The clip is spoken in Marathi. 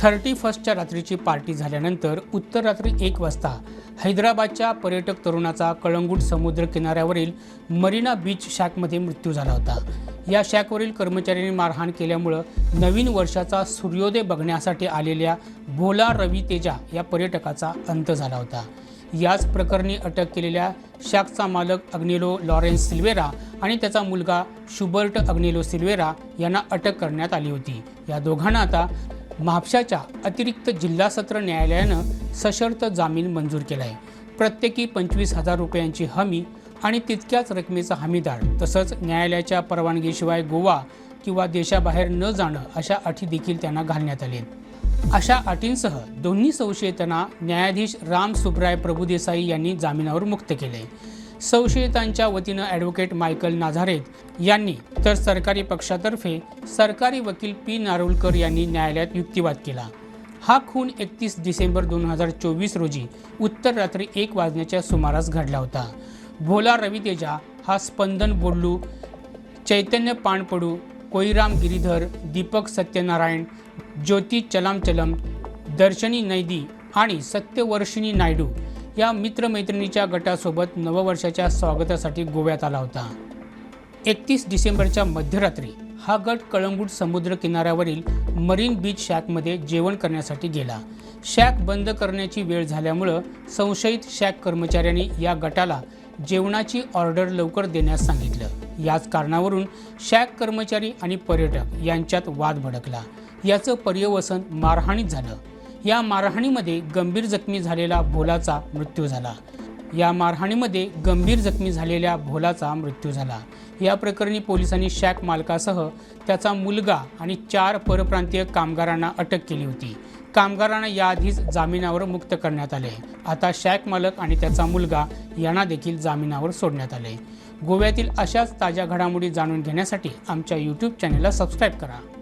थर्टी फर्स्टच्या रात्रीची पार्टी झाल्यानंतर उत्तर रात्री एक वाजता हैदराबादच्या पर्यटक तरुणाचा कळंगूट समुद्र किनाऱ्यावरील मरीना बीच शॅकमध्ये मृत्यू झाला होता. या शॅकवरील कर्मचाऱ्यांनी मारहाण केल्यामुळं नवीन वर्षाचा सूर्योदय बघण्यासाठी आलेल्या भोला रवी तेजा या पर्यटकाचा अंत झाला होता. याच प्रकरणी अटक केलेल्या शॅकचा मालक अग्निलो लॉरेन्स सिल्वेरा आणि त्याचा मुलगा शुबर्ट अग्निलो सिल्वेरा यांना अटक करण्यात आली होती. या दोघांना आता म्हापशाच्या अतिरिक्त जिल्हा सत्र न्यायालयानं सशर्त जामीन मंजूर केला आहे प्रत्येकी पंचवीस हजार रुपयांची हमी आणि तितक्याच रकमेचा हमीदार तसंच न्यायालयाच्या परवानगीशिवाय गोवा किंवा देशाबाहेर न जाणं अशा अटी देखील त्यांना घालण्यात आल्या आहेत अशा अटींसह दोन्ही संशयितांना न्यायाधीश राम सुब्राय प्रभुदेसाई यांनी जामिनावर मुक्त केले संशयितांच्या वतीनं ॲडव्होकेट मायकल नाझारेत यांनी तर सरकारी पक्षातर्फे सरकारी वकील पी नारुलकर यांनी न्यायालयात युक्तिवाद केला. हा खून एकतीस डिसेंबर दोन हजार चोवीस रोजी उत्तर रात्री एक वाजण्याच्या सुमारास घडला होता. भोला रवितेजा हा स्पंदन बोडलू चैतन्य पाणपडू कोईराम गिरीधर दीपक सत्यनारायण ज्योती चलामचलम दर्शनी नैदी आणि सत्यवर्षिणी नायडू या मित्रमैत्रिणीच्या गटासोबत नववर्षाच्या स्वागतासाठी गोव्यात आला होता. एकतीस डिसेंबरच्या मध्यरात्री हा गट कळंगूट समुद्र किनाऱ्यावरील मरीन बीच शॅकमध्ये जेवण करण्यासाठी गेला. शॅक बंद करण्याची वेळ झाल्यामुळं संशयित शॅक कर्मचाऱ्यांनी या गटाला जेवणाची ऑर्डर लवकर देण्यास सांगितलं. याच कारणावरून शॅक कर्मचारी आणि पर्यटक यांच्यात वाद भडकला. याचं पर्यवसन मारहाणीत झालं. या मारहाणीमध्ये गंभीर जखमी झालेला भोलाचा मृत्यू झाला. या मारहाणीमध्ये गंभीर जखमी झालेल्या भोलाचा मृत्यू झाला. या प्रकरणी पोलिसांनी शॅक मालकासह त्याचा मुलगा आणि चार परप्रांतीय कामगारांना अटक केली होती. कामगारांना याआधीच जामिनावर मुक्त करण्यात आले. आता शॅक मालक आणि त्याचा मुलगा यांना देखील जामिनावर सोडण्यात आले. गोव्यातील अशाच ताज्या घडामोडी जाणून घेण्यासाठी आमच्या यूट्यूब चॅनेलला सबस्क्राईब करा.